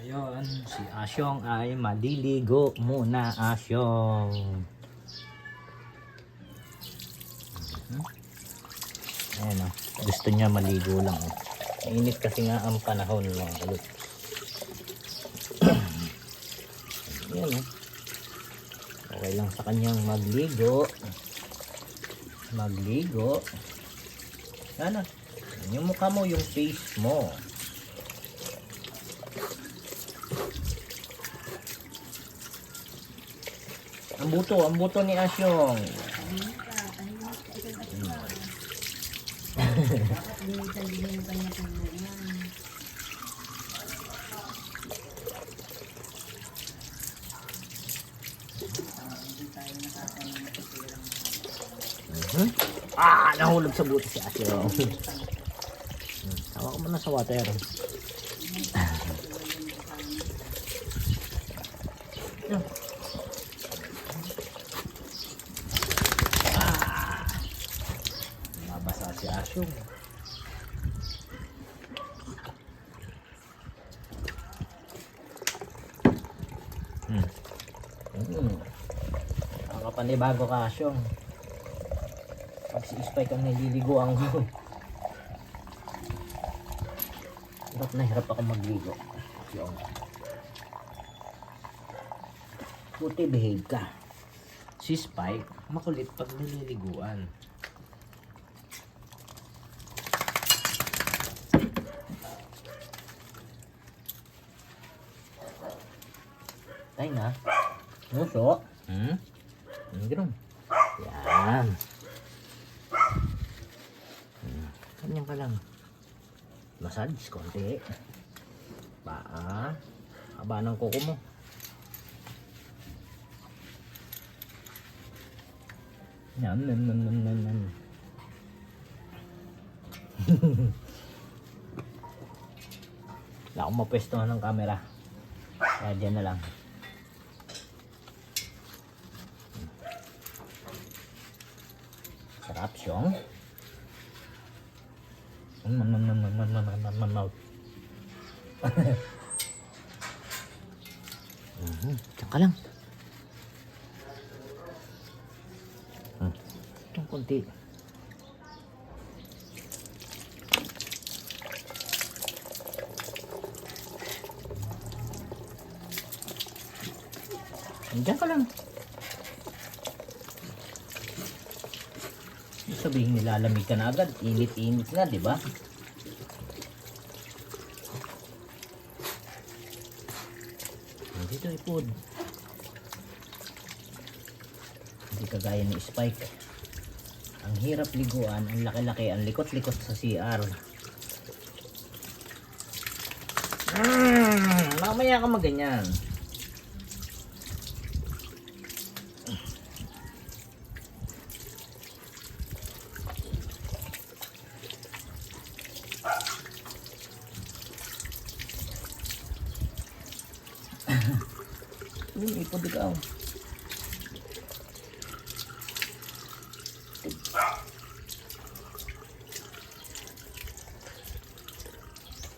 Ayun, si Asyong ay maliligo muna, Asyong. Mhm. Ayan o, gusto niya maligo lang. Oh. Mainit kasi nga ang panahon mga kalot. Ayan o. Okay lang sa kanyang magligo. Magligo. Ano? Yung mukha mo, yung face mo. Ang buto, ang buto ni Asyong. Ah, nahulog sa buto si Asyong. Tawa ko muna sa water. Mabasa si Asyong. Hmm. Hmm. Nakakapanibago ka, Asyong. Pag si Spike ang nililiguan ko. hirap na hirap ako magligo. Yung. Buti behave ka. Si Spike, makulit pag nililiguan. Tayo na. Nuso. Hmm? Hmm, ganun. Yan. Hmm. Ganyan ka lang. Massage, konti. Paa. Haba ng kuko mo. Yan, yan, yan, yan, yan, yan. Wala akong mapwestohan ng camera. Kaya dyan na lang. Man. Mhm, Diyan ka lang. Hmm. Itong konti. Diyan ka lang. Sabihin nilalamig ka na agad. Init-init na, di ba? Dito ipod. Hindi kagaya ni Spike. Ang hirap liguan, ang laki-laki, ang likot-likot sa CR. Mm, mamaya ka maganyan. Yun, ipod ka.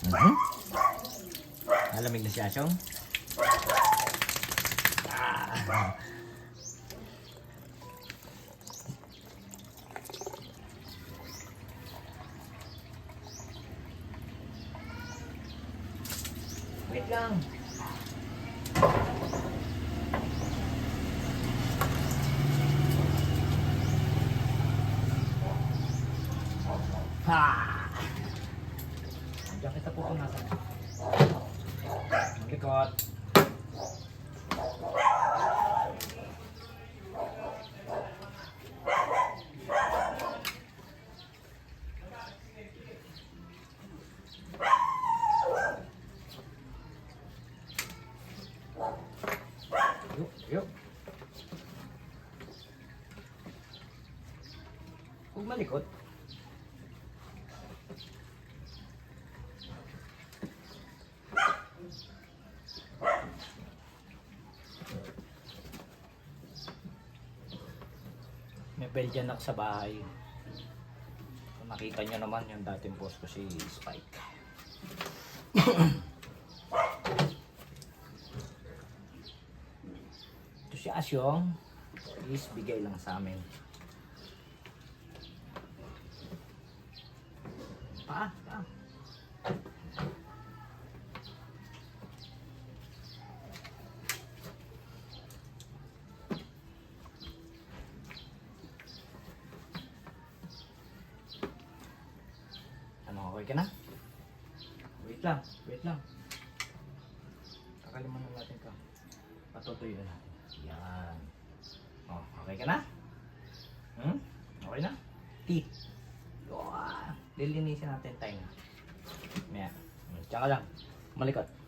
Mm-hmm. Alamig na si Asong. Ah. Wait lang. Ha! Diyan kita pupunasan. Malikot. Yuk, yuk. Huwag. dahil dyan ako sa bahay. Kung nakita nyo naman yung dating boss ko si Spike. Ito si Asyong. Please bigay lang sa amin. Pa, pa. Okay ka na? Wait lang, wait lang. Kakaliman na natin ka. Patutuyo na natin. Yan. Oh, okay ka na? Hmm? Okay na? Teeth. Wow. Lilinisin natin tayo. Maya. Tsaka lang. Malikot.